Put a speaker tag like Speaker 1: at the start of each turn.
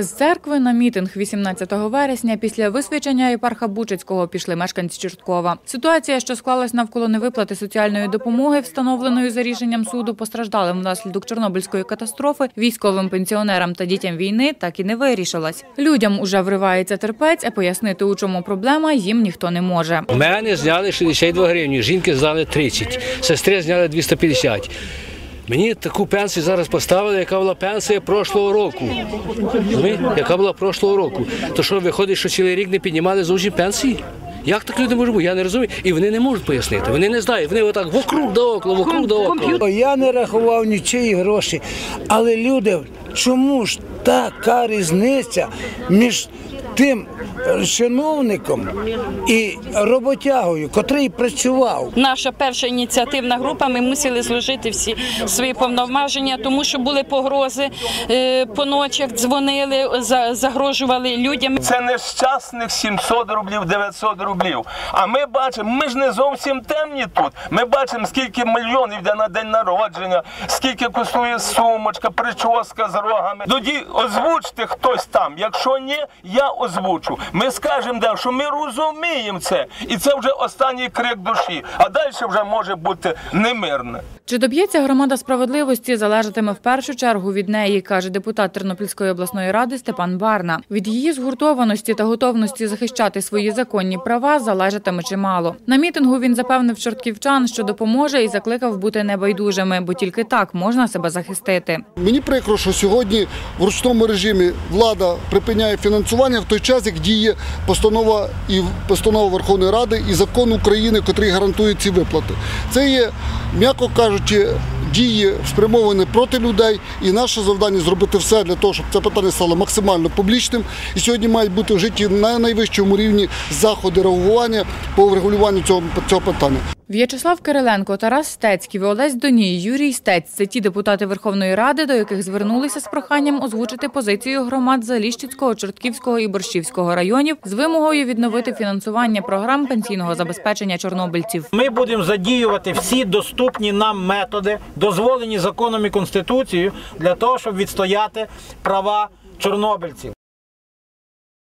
Speaker 1: З церкви на мітинг 18 вересня після висвячення єпарха Бучицького пішли мешканці Чорткова. Ситуація, що склалась навколо невиплати соціальної допомоги, встановленої за рішенням суду постраждалим внаслідок Чорнобильської катастрофи, військовим пенсіонерам та дітям війни, так і не вирішилась. Людям уже вривається терпець, а пояснити, у чому проблема, їм ніхто не може.
Speaker 2: У мене зняли 62 гривні, жінки зняли 30, сестри зняли 250. Мені таку пенсію зараз поставили, яка була пенсія прошлого року. Яка була прошлого року. То що виходить, що цілий рік не піднімали зовсім пенсії? Як так люди можуть бути? Я не розумію. І вони не можуть пояснити. Вони не знають. Вони отак вокруг да около, вокруг да около.
Speaker 3: Я не рахував нічиї гроші. Але люди, чому ж така різниця між тим чиновником і роботягою, котрий працював?
Speaker 4: Наша перша ініціативна група. Ми мусили зложити всі свої повноваження, тому що були погрози е, по ночах, дзвонили, за- загрожували людям.
Speaker 5: Це нещасних 700 рублів, 900 рублів. А ми бачимо, ми ж не зовсім темні тут. Ми бачимо, скільки мільйонів йде на день народження, скільки коштує сумочка, прическа з рогами. Тоді озвучте хтось там. Якщо ні, я озвучу. Ми скажемо, да, що ми розуміємо це. І це вже останній крик душі. А далі вже може бути немирне.
Speaker 1: Чи доб'ється громада справедливості, залежатиме в першу чергу від неї, каже депутат Тернопільської обласної ради Степан Барна. Від її згуртованості та готовності захищати свої законні права залежатиме чимало. На мітингу він запевнив чортківчан, що допоможе і закликав бути небайдужими, бо тільки так можна себе захистити.
Speaker 6: Мені прикро, що сьогодні в ручному режимі влада припиняє фінансування в той час, як діє постанова і постанова Верховної Ради і закон України, який гарантує ці виплати. Це є, м'яко кажучи, дії спрямовані проти людей, і наше завдання зробити все для того, щоб це питання стало максимально публічним. І сьогодні мають бути вжиті на найвищому рівні заходи реагування по врегулюванню цього, цього питання.
Speaker 1: В'ячеслав Кириленко, Тарас Стецький, Олесь Доній, Юрій Стець це ті депутати Верховної Ради, до яких звернулися з проханням озвучити позицію громад Заліщицького, Чортківського і Борщівського районів з вимогою відновити фінансування програм пенсійного забезпечення чорнобильців.
Speaker 7: Ми будемо задіювати всі доступні нам методи, дозволені законом і конституцією, для того, щоб відстояти права чорнобильців.